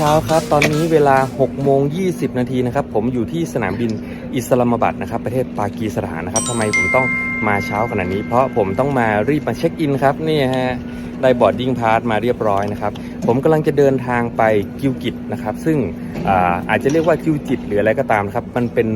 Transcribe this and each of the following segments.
เช้าครับ ตอนนี้เวลา6โมง20 นาทีนะครับ ผมอยู่ที่สนามบินอิสลามบัดนะครับ ประเทศปากีสถานนะครับทำไมผมต้องมาเช้าขนาดนี้ เพราะผมต้องมารีบมาเช็คอินครับ นี่ฮะ ได้บอร์ดดิ้งพาสมาเรียบร้อยนะครับ ผมกำลังจะเดินทางไปกิวกิตนะครับ ซึ่งอาอาจจะเรียกว่ากิวจิตหรืออะไรก็ตามนะครับ มันเป็น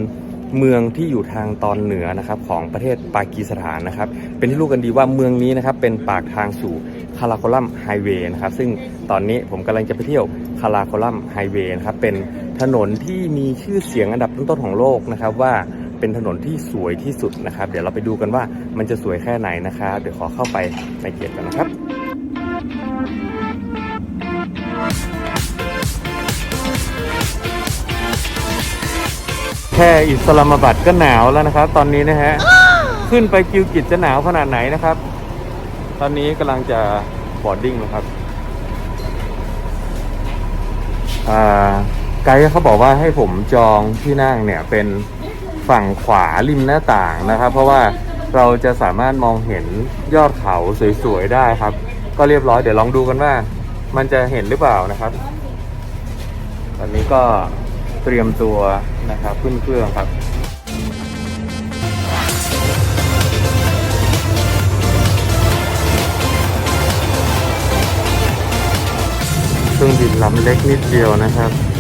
เมืองที่อยู่ทางตอนเหนือนะครับของประเทศปากีสถานนะครับ เป็นที่รู้กันดีว่าเมืองนี้นะครับเป็นปากทางสู่ คาราโคลัมไฮเวย์นะครับซึ่งตอนนี้ผมกำลังจะไปเที่ยวคาราโคลัมไฮเวย์นะครับเป็นถนนที่มีชื่อเสียงอันดับต้นๆของโลกนะครับว่าเป็นถนนที่สวยที่สุดนะครับ เดี๋ยวเราไปดูกันว่ามันจะสวยแค่ไหนนะครับเดี๋ยวขอเข้าไปในเกตกันนะครับแค่อิสลามบัดก็หนาวแล้วนะครับ ตอนนี้นะฮะขึ้นไปกิวกิจจะหนาวขนาดไหนนะครับ ตอนนี้กำลังจะบอร์ดดิ้งนะครับอ่าไกด์เขาบอกว่าให้ผมจองที่นั่งเนี่ยเป็นฝั่งขวาริมหน้าต่างนะครับ เพราะว่าเราจะสามารถมองเห็นยอดเขาสวยๆได้ครับ ก็เรียบร้อยเดี๋ยวลองดูกันว่า มันจะเห็นหรือเปล่านะครับ ตอนนี้ก็เตรียมตัวนะครับขึ้นเครื่องครับ รื่องบินลำเล็กนิดเดียวนะครับ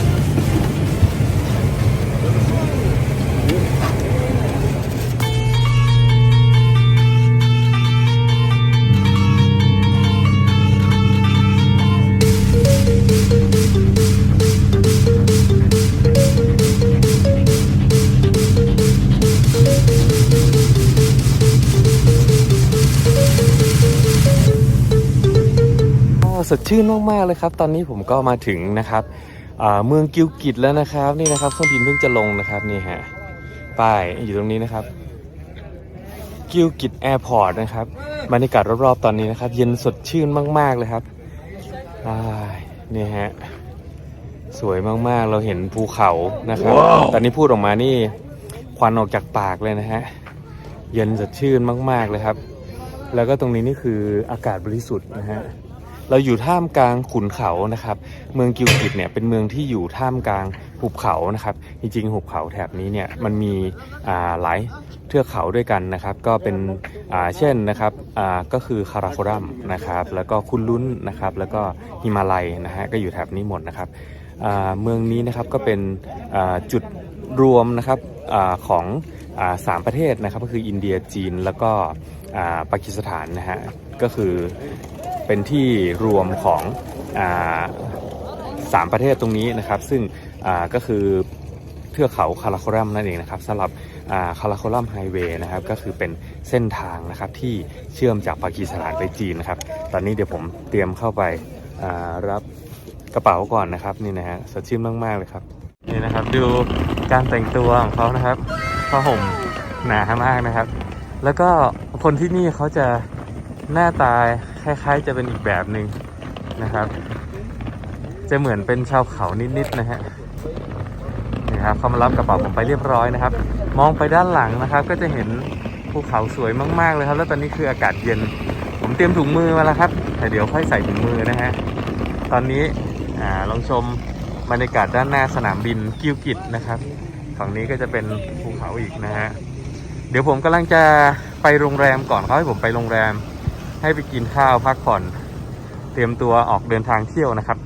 สดชื่นมากๆเลยครับ ตอนนี้ผมก็มาถึงนะครับอ่าเมืองกิวกิตแล้วนะครับนี่นะครับเครื่องบินเพิ่งจะลงนะครับนี่ฮะป้ายอยู่ตรงนี้นะครับกิวกิตแอร์พอร์ตนะครับบรรยากาศรอบๆตอนนี้นะครับ เย็นสดชื่นมาก ๆเลยครับอ่านี่ฮะสวยมากๆ เราเห็นภูเขานะครับตอนนี้พูดออกมานี่ควันออกจากปากเลยนะฮะเย็นสดชื่นมาก ๆเลยครับ แล้วก็ตรงนี้นี่คืออากาศบริสุทธิ์นะฮะ เราอยู่ท่ามกลางขุนเขานะครับ เมืองกิวกิตเนี่ยเป็นเมืองที่อยู่ท่ามกลางหุบเขานะครับ จริงๆ หุบเขาแถบนี้เนี่ยมันมีหลายเทือกเขาด้วยกันนะครับ ก็เป็นเช่นนะครับก็คือคาราโครัมนะครับ แล้วก็คุนลุนนะครับ แล้วก็ฮิมาลัยนะฮะก็อยู่แถบนี้หมดนะครับเมืองนี้นะครับก็เป็นจุดรวมนะครับอของอสามประเทศนะครับก็คืออินเดียจีนแล้วก็ปากีสถานนะฮะก็คือ เป็นที่รวมของอสามประเทศตรงนี้นะครับ ซึ่งก็คือเทือกเขาคาราโครัมนั่นเองนะครับสำหรับคาราโครัมไฮเวย์นะครับก็คือเป็นเส้นทางนะครับที่เชื่อมจากปากีสถานไปจีนนะครับ ตอนนี้เดี๋ยวผมเตรียมเข้าไปารับกระเป๋าก่อนนะครับนี่นะฮะสดชื่นมากๆเลยครับนี่นะครับดูการแต่งตัวของเขานะครับผ้าห่มหนามากนะครับ แล้วก็คนที่นี่เขาจะหน้าตาค คล้าย ๆ จะเป็นอีกแบบหนึ่งนะครับ จะเหมือนเป็นชาวเขานิดๆนะฮะนี่ครับเขามารับกระเป๋าผมไปเรียบร้อยนะครับ มองไปด้านหลังนะครับ ก็จะเห็นภูเขาสวยมากๆเลยครับ แล้วตอนนี้คืออากาศเย็น ผมเตรียมถุงมือมาแล้วครับ แต่เดี๋ยวค่อยใส่ถุงมือนะฮะตอนนี้อ่าลองชมบรรยากาศด้านหน้าสนามบินกิวกิตนะครับฝั่งนี้ก็จะเป็นภูเขาอีกนะฮะเดี๋ยวผมกำลังจะไปโรงแรมก่อนเขาให้ผมไปโรงแรม ให้ไปกินข้าวพักผ่อน เตรียมตัวออกเดินทางเที่ยวนะครับ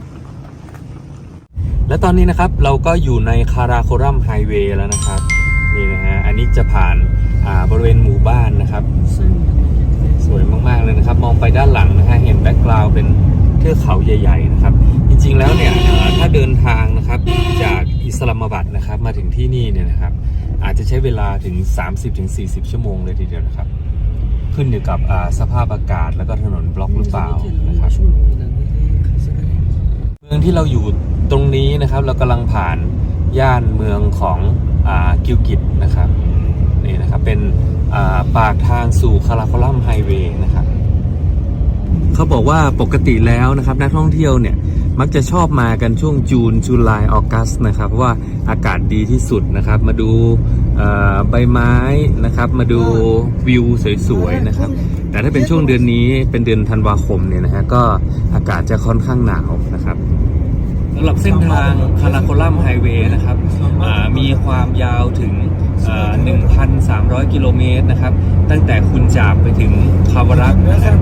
และตอนนี้นะครับเราก็อยู่ในคาราโครัมไฮเวย์แล้วนะครับ นี่นะฮะอันนี้จะผ่านอ่าบริเวณหมู่บ้านนะครับ สวยมากๆเลยนะครับ มองไปด้านหลังนะฮะเห็นแบ็กกราวด์เป็นเทือกเขาใหญ่ ๆ นะครับ จริงๆแล้วเนี่ยถ้าเดินทางนะครับจากอิสลามบัดนะครับมาถึงที่นี่เนี่ยนะครับ อาจจะใช้เวลาถึง 30-40 ชั่วโมงเลยทีเดียวนะครับ ขึ้นอยู่กับสภาพอากาศแล้วก็ถนนบล็อกหรือเปล่านะครับเมืองที่เราอยู่ตรงนี้นะครับ เรากำลังผ่านย่านเมืองของอกิวกิตนะครับนี่นะครับเป็นปากทางสู่คาราโคลัมไฮเวย์นะครับเขาบอกว่าปกติแล้วนะครับนักท่องเที่ยวเนี่ยมักจะชอบมากันช่วงจูนจุลายออกัสนะครับเพราะว่าอากาศดีที่สุดนะครับ มาดู ใบไม้นะครับมาดูวิวสวยๆนะครับ แต่ถ้าเป็นช่วงเดือนนี้เป็นเดือนธันวาคมเนี่ยนะฮะก็อากาศจะค่อนข้างหนาวนะครับหรับเส้นทางคาราโคลัมไฮเวย์นะครับอ่ามีความยาวถึงอ่า1,300 กิโลเมตรนะครับ ตั้งแต่คุณจาบไปถึงคาวารักนะครับ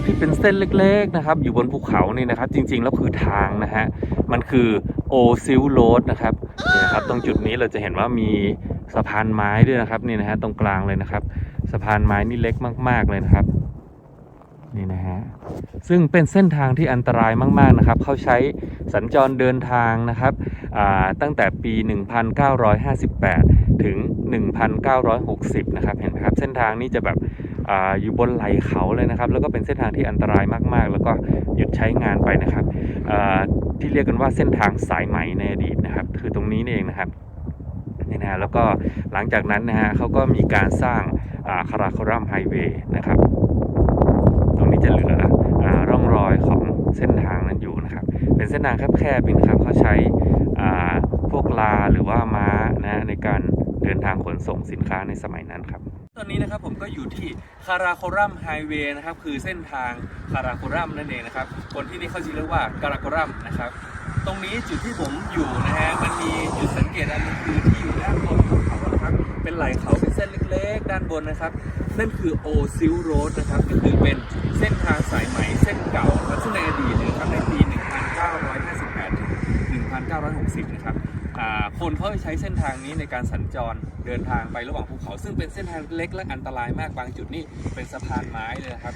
นะครับที่เป็นเส้นเล็กๆนะครับอยู่บนภูเขานี่นะครับ จริงๆแล้วคือทางนะฮะมันคือโอซิลโรดนะครับนี่นะครับตรงจุดนี้เราจะเห็นว่ามีสะพานไม้ด้วยนะครับนี่นะฮะตรงกลางเลยนะครับ สะพานไม้นี่เล็กมากๆเลยนะครับนี่นะฮะซึ่งเป็นเส้นทางที่อันตรายมากๆนะครับเขาใช้สัญจรเดินทางนะครับตั้งแต่ปี 1958 ถึง 1960 นะครับเห็นไหมครับเส้นทางนี้จะแบบ ออยู่บนไหล่เขาเลยนะครับ แล้วก็เป็นเส้นทางที่อันตรายมากๆ แล้วก็หยุดใช้งานไปนะครับที่เรียกกันว่าเส้นทางสายไหมในอดีตนะครับ คือตรงนี้นี่เองนะครับนี่นะแล้วก็หลังจากนั้นนะฮะเขาก็มีการสร้างคาราครัมไฮเวย์นะครับ ตรงนี้จะเหลืออร่องรอยของเส้นทางนั้นอยู่นะครับ เป็นเส้นทางแคบๆเองนะครับเขาใช้พวกลาหรือว่าม้านะในการเดินทางขนส่งสินค้าในสมัยนั้นครับ อนนี้นะครับผมก็อยู่ที่คาราโครัมไฮเวย์นะครับคือเส้นทางคาราโครัมนั่นเองนะครับคนที่นี่เขาจะเรียกว่าการาโครัมนะครับตรงนี้จุดที่ผมอยู่นะฮะมันมีจุดสังเกตอันหนึงคือที่อยู่ด้านบนภูเขานะครับเป็นไหล่เขาเป็นเส้นเล็กๆ ด้านบนนะครับ นั่นคือโอซิลโรดนะครับก็คือเป็นเส้นทางสายไหมเส้นเก่านะครับซึ่งในอดีตนยนะครับในปี 1958 ถึง 1960 นะครับอ่าคนเขาใช้เส้นทางนี้ในการสัญจร ดินทางไประหว่างภูเขา ซึ่งเป็นเส้นทางเล็กและอันตรายมากบางจุดนี่เป็นสะพานไม้เลยครับ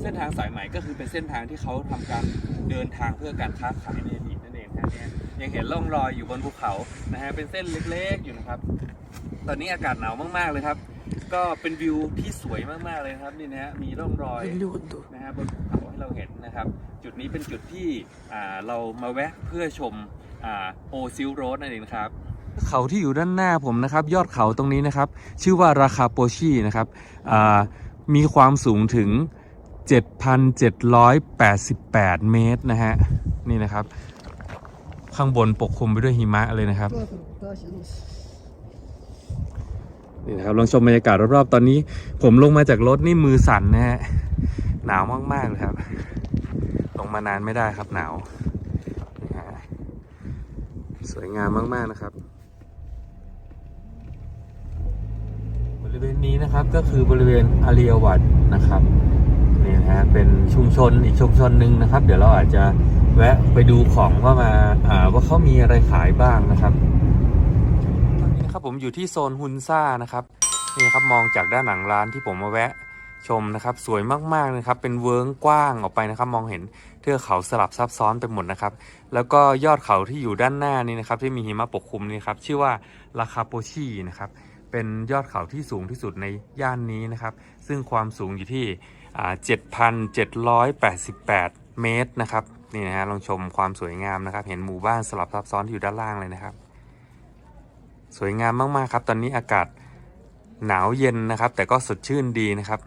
เส้นทางสายไหม่ก็คือเป็นเส้นทางที่เขาทำการเดินทางเพื่อการค้าขายในอดีตนั่นเองนะเนี่ยยังเห็นร่องรอยอยู่บนภูเขานะฮะเป็นเส้นเล็กๆอยู่นะครับ ตอนนี้อากาศหนาวมากๆเลยครับ ก็เป็นวิวที่สวยมากๆเลยครับนี่นะฮะมีร่องรอยนะฮะบนภูเขาให้เราเห็นนะครับ จุดนี้เป็นจุดที่เรามาแวะเพื่อชมโอซิลโรดนั่นเองครับ เขาที่อยู่ด้านหน้าผมนะครับ ยอดเขาตรงนี้นะครับ ชื่อว่าราคาโปชีนะครับมีความสูงถึง 7,788 เมตรนะฮะนี่นะครับ ข้างบนปกคลุมไปด้วยหิมะเลยนะครับนี่นะครับลองชมบรรยากาศรอบๆ ตอนนี้ผมลงมาจากรถนี่มือสั่นนะฮะหนาวมากๆเลยครับ ลงมานานไม่ได้ครับหนาวนะฮะสวยงามมากๆนะครับ ริเวณนี้นะครับก็คือบริเวณอารียวัดนะครับนี่นะฮะเป็นชุมชนอีกชุมชนหนึ่งนะครับ เดี๋ยวเราอาจจะแวะไปดูของว่ามาอ่าว่าเขามีอะไรขายบ้างนะครับตอนนี้นะครับผมอยู่ที่โซนฮุนซ่านะครับนี่นะครับมองจากด้านหลังร้านที่ผมมาแวะชมนะครับสวยมากๆนะครับ เป็นเวิ้งกว้างออกไปนะครับ มองเห็นเทือกเขาสลับซับซ้อนไปหมดนะครับ แล้วก็ยอดเขาที่อยู่ด้านหน้านี่นะครับ ที่มีหิมะปกคลุมนี่ครับชื่อว่าลาคาโปชีนะครับ เป็นยอดเขาที่สูงที่สุดในย่านนี้นะครับ ซึ่งความสูงอยู่ที่ 7,788 เมตรนะครับ นี่นะฮะลองชมความสวยงามนะครับ เห็นหมู่บ้านสลับซับซ้อนที่อยู่ด้านล่างเลยนะครับ สวยงามมากๆครับ ตอนนี้อากาศหนาวเย็นนะครับ แต่ก็สดชื่นดีนะครับ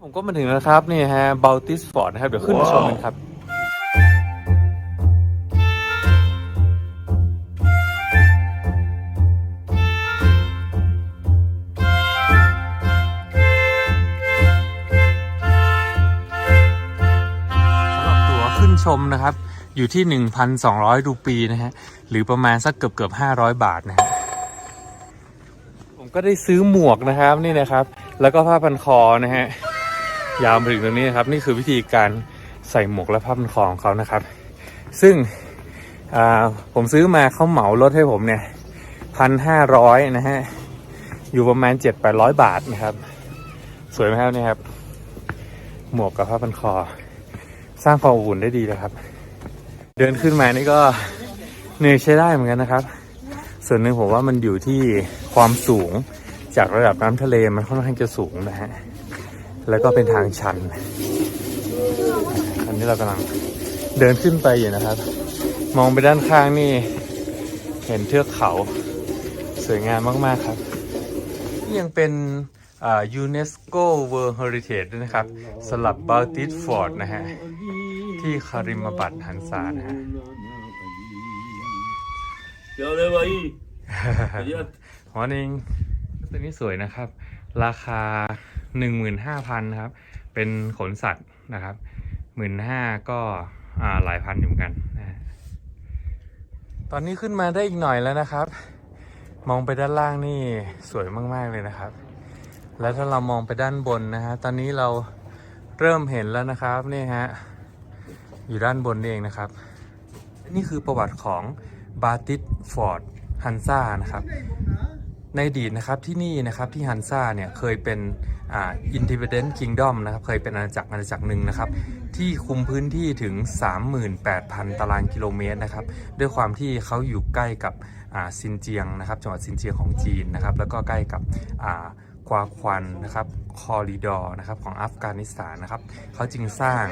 ผมก็มาถึงแล้วครับ นี่ฮะบัลติสฟอร์ดนะครับ เดี๋ยวขึ้นไปชมกันครับ นะครับ อยู่ที่ 1,200 รูปีนะฮะ หรือประมาณสักเกือบเกือบ500 บาทนะฮะ ผมก็ได้ซื้อหมวกนะครับนี่นะครับ แล้วก็ผ้าพันคอนะฮะ ยาวมาถึงตรงนี้นะครับ นี่คือวิธีการใส่หมวกและผ้าพันคอของเขานะครับ ซึ่งผมซื้อมาเขาเหมาลดให้ผมเนี่ยพันห้าร้อยนะฮะ อยู่ประมาณเจ็ดแปดร้อยบาทนะครับ สวยไหมครับนี่ครับ หมวกกับผ้าพันคอ สร้างความอบอุ่นได้ดีนะครับ เดินขึ้นมานี่ก็เหนื่อยใช้ได้เหมือนกันนะครับ ส่วนหนึ่งผมว่ามันอยู่ที่ความสูงจากระดับน้ำทะเลมันค่อนข้างจะสูงนะฮะ แล้วก็เป็นทางชัน อันนี้เรากำลังเดินขึ้นไปอยู่นะครับ มองไปด้านข้างนี่ เห็นเทือกเขาสวยงามมาก ๆ ครับนี่ยังเป็น ยูเนสโก World Heritage ด้วยนะครับสลับบ a l t i s f o r d นะฮะ ที่คาริมาบัตหันซานะฮะ Ya le va ahí. Ya มอร์นิ่งตัวนี้สวยนะครับ ราคา 15,000ครับ เป็นขนสัตว์นะครับ 15,000ก็อ่าหลายพันอยู่เหมือนกันนะฮะตอนนี้ขึ้นมาได้อีกหน่อยแล้วนะครับ มองไปด้านล่างนี่สวยมาก ๆ เลยนะครับ แล้วถ้าเรามองไปด้านบนนะฮะ ตอนนี้เราเริ่มเห็นแล้วนะครับนี่ฮะ อยู่ด้านบนนี่เองนะครับ นี่คือประวัติของบาติสฟอร์ดฮันซ่านะครับ ในอดีตนะครับที่นี่นะครับที่ฮันซ่าเนี่ยเคยเป็นอ่า Independent Kingdom นะครับ เคยเป็นอาณาจักรอาณาจักรหนึ่งนะครับ ที่คุมพื้นที่ถึง 38,000 ตารางกิโลเมตรนะครับ ด้วยความที่เขาอยู่ใกล้กับอ่าซินเจียงนะครับจังหวัดซินเจียงของจีนนะครับ แล้วก็ใกล้กับอ่า กวาควันนะครับคอริดอร์นะครับของอัฟกานิสถานนะครับเขาจึงสร้าง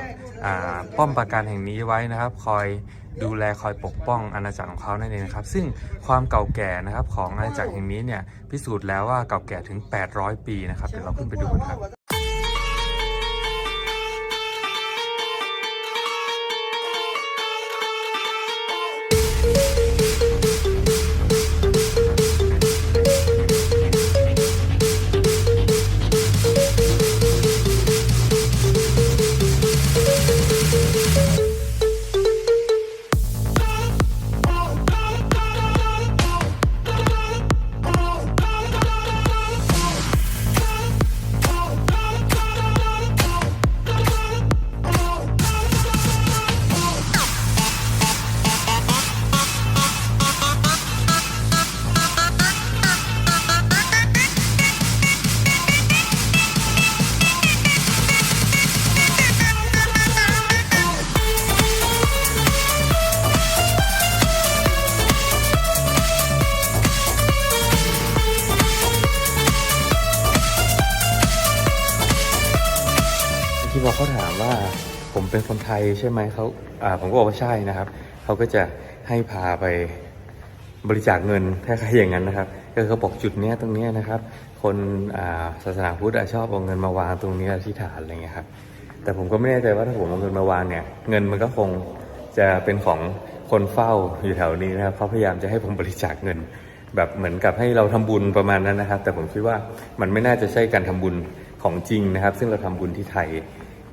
อ่าป้อมปราการแห่งนี้ไว้นะครับ คอยดูแลคอยปกป้องอาณาจักรของเขานั่นเองนะครับ ซึ่งความเก่าแก่นะครับของอาณาจักรแห่งนี้เนี่ยพิสูจน์แล้วว่าเก่าแก่ถึง 800 ปีนะครับเดี๋ยวเราขึ้นไปดูกันครับ พอเขาถามว่าผมเป็นคนไทยใช่ไหมเขาอ่าผมก็บอกว่าใช่นะครับเขาก็จะให้พาไปบริจาคเงินถ้าใครอย่างนั้นนะครับก็เขาบอกจุดเนี้ยตรงเนี้ยนะครับ คนอ่าศาสนาพุทธอะชอบเอาเงินมาวางตรงนี้ที่ฐานอะไรเงี้ยครับแต่ผมก็ไม่แน่ใจว่าถ้าผมเอาเงินมาวางเนี่ย เงินมันก็คงจะเป็นของคนเฝ้าอยู่แถวนี้นะครับเขาพยายามจะให้ผมบริจาคเงิน แบบเหมือนกับให้เราทำบุญประมาณนั้นนะครับ แต่ผมคิดว่ามันไม่น่าจะใช่การทำบุญของจริงนะครับ ซึ่งเราทำบุญที่ไทย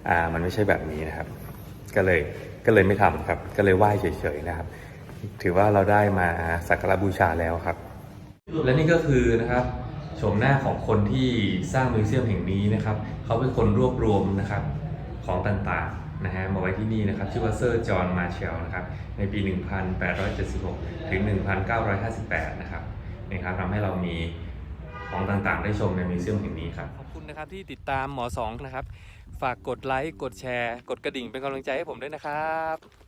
อ่ามันไม่ใช่แบบนี้นะครับ ก็เลยก็เลยไม่ทำครับ ก็เลยไหว้เฉยๆนะครับ ถือว่าเราได้มาสักการะบูชาแล้วครับ และนี่ก็คือนะครับโฉมหน้าของคนที่สร้างมิวเซียมแห่งนี้นะครับ เขาเป็นคนรวบรวมนะครับของต่างๆนะฮะมาไว้ที่นี่นะครับ ชื่อว่าเซอร์จอห์นมาเชลนะครับ ในปี 1876 ถึง 1958 นะครับนี่ครับทำให้เรามีของต่างๆ ได้ชมในมิวเซียมแห่งนี้ครับ ขอบคุณนะครับที่ติดตามหมอสองนะครับ ฝากกดไลค์ กดแชร์ กดกระดิ่งเป็นกำลังใจให้ผมด้วยนะครับ